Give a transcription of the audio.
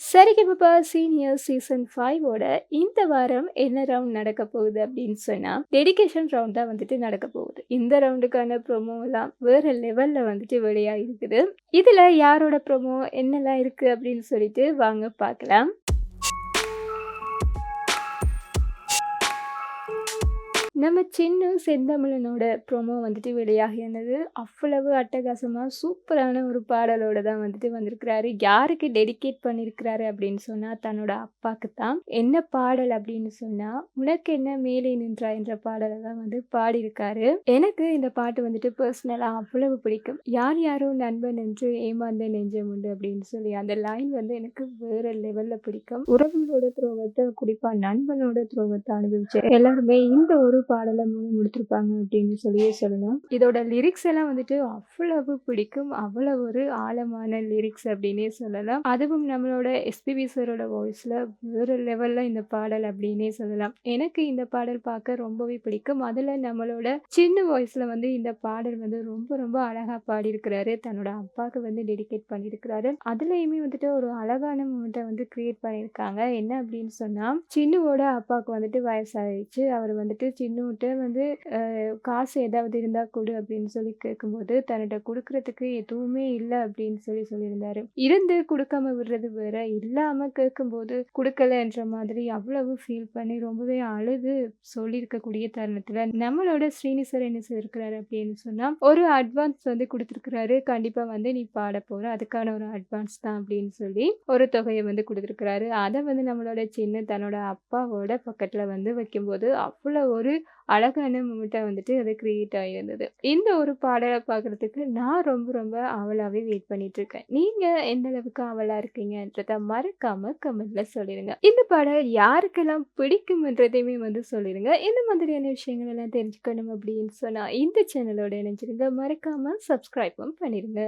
Sa Re Ga Ma Pa senior season ஃபைவோட இந்த வாரம் என்ன ரவுண்ட் நடக்க போகுது அப்படின்னு சொன்னால் டெடிகேஷன் ரவுண்ட் தான் வந்துட்டு நடக்க போகுது. இந்த ரவுண்டுக்கான ப்ரோமோலாம் வேற லெவலில் வந்துட்டு வெளியாக இருக்குது இதில் யாரோட ப்ரோமோ என்னெல்லாம் இருக்குது அப்படின்னு சொல்லிட்டு வாங்க பார்க்கலாம். நம்ம சின்ன செந்தமிழனோட ப்ரோமோ வந்துட்டு வெளியாகியிருந்தது. அவ்வளவு அட்டகாசமாக சூப்பரான ஒரு பாடலோட தான் வந்துட்டு வந்திருக்கிறாரு. யாருக்கு டெடிகேட் பண்ணியிருக்கிறாரு அப்படின்னு சொன்னால் தன்னோட அப்பாக்கு தான். என்ன பாடல் அப்படின்னு சொன்னால் உனக்கு என்ன மேலே நின்றாய்" என்ற பாடலை தான் வந்து பாடியிருக்காரு. எனக்கு இந்த பாட்டு வந்துட்டு பர்சனலாக அவ்வளவு பிடிக்கும். "யார் யாரோ நண்பன் என்று ஏமாந்த நெஞ்சம் உண்டு" அப்படின்னு சொல்லி அந்த லைன் வந்து எனக்கு வேற லெவலில் பிடிக்கும். உறவுகளோட துரோகத்தை குறிப்பாக நண்பனோட துரோகத்தை அனுபவிச்சு எல்லாருமே இந்த ஒரு பாடலை பாடல முணுமுணுத்திருப்பாங்க அப்படின்னு சொல்லியே சொல்லலாம். இதோட லிரிக்ஸ் எல்லாம் வந்துட்டு அவ்வளவு பிடிக்கும். அவ்வளவு ஒரு ஆழமான லிரிக்ஸ் அப்படின்னே சொல்லலாம். அதுவும் நம்மளோட எஸ்பிபி சாரோட வாய்ஸ்ல வேறு லெவல்ல இந்த பாடல் அப்படின்னே சொல்லலாம். எனக்கு இந்த பாடல் பார்க்க ரொம்பவே பிடிக்கும். அதுல நம்மளோட சின்ன வாய்ஸ்ல வந்து இந்த பாடல் வந்து ரொம்ப ரொம்ப அழகா பாடியிருக்கிறாரு. தன்னோட அப்பாவுக்கு வந்து டெடிகேட் பண்ணியிருக்கிறாரு. அதுலயுமே வந்துட்டு ஒரு அழகான மூமெண்ட்டை வந்து கிரியேட் பண்ணியிருக்காங்க. என்ன அப்படின்னு சொன்னா, சின்னுவோட அப்பாவுக்கு வந்துட்டு வயசாயிடுச்சு அவர் வந்துட்டு சின்ன சின்னுட்ட வந்து "காசு ஏதாவது இருந்தால் கொடு அப்படின்னு சொல்லி கேட்கும்போது, தன்னிட்ட கொடுக்கறதுக்கு எதுவுமே இல்லை அப்படின்னு சொல்லி சொல்லியிருந்தாரு. இருந்து கொடுக்காம விடுறது வேற, இல்லாம கேட்கும்போது கொடுக்கலன்ற மாதிரி அவ்வளவு ஃபீல் பண்ணி ரொம்பவே அழுது சொல்லியிருக்கக்கூடிய தருணத்துல, நம்மளோட ஸ்ரீனிசர் என்ன செய்திருக்கிறாரு அப்படின்னு சொன்னா, ஒரு அட்வான்ஸ் வந்து கொடுத்துருக்குறாரு "கண்டிப்பா வந்து நீ பாட போற. அதுக்கான ஒரு அட்வான்ஸ் தான்" அப்படின்னு சொல்லி ஒரு தொகையை வந்து கொடுத்துருக்குறாரு அதை வந்து நம்மளோட சின்ன தன்னோட அப்பாவோட பக்கத்துல வந்து வைக்கும்போது, அவ்வளோ ஒரு அழகான மூமெண்ட்டாக வந்துட்டு அது கிரியேட் ஆகியிருந்தது. இந்த ஒரு பாடலை பார்க்குறதுக்கு நான் ரொம்ப ரொம்ப ஆவலாவே வெயிட் பண்ணிட்டுருக்கேன். நீங்கள் எந்த அளவுக்கு ஆவலா இருக்கீங்கன்றத மறக்காமல் கமெண்ட்டில் சொல்லிடுங்க இந்த பாடல் யாருக்கெல்லாம் பிடிக்கும்ன்றதையுமே வந்து சொல்லிடுங்க இந்த மாதிரியான விஷயங்கள் எல்லாம் தெரிஞ்சுக்கணும் அப்படின்னு சொன்னால் இந்த சேனலோட இணைஞ்சிருங்க. மறக்காமல் சப்ஸ்கிரைபும் பண்ணிடுங்க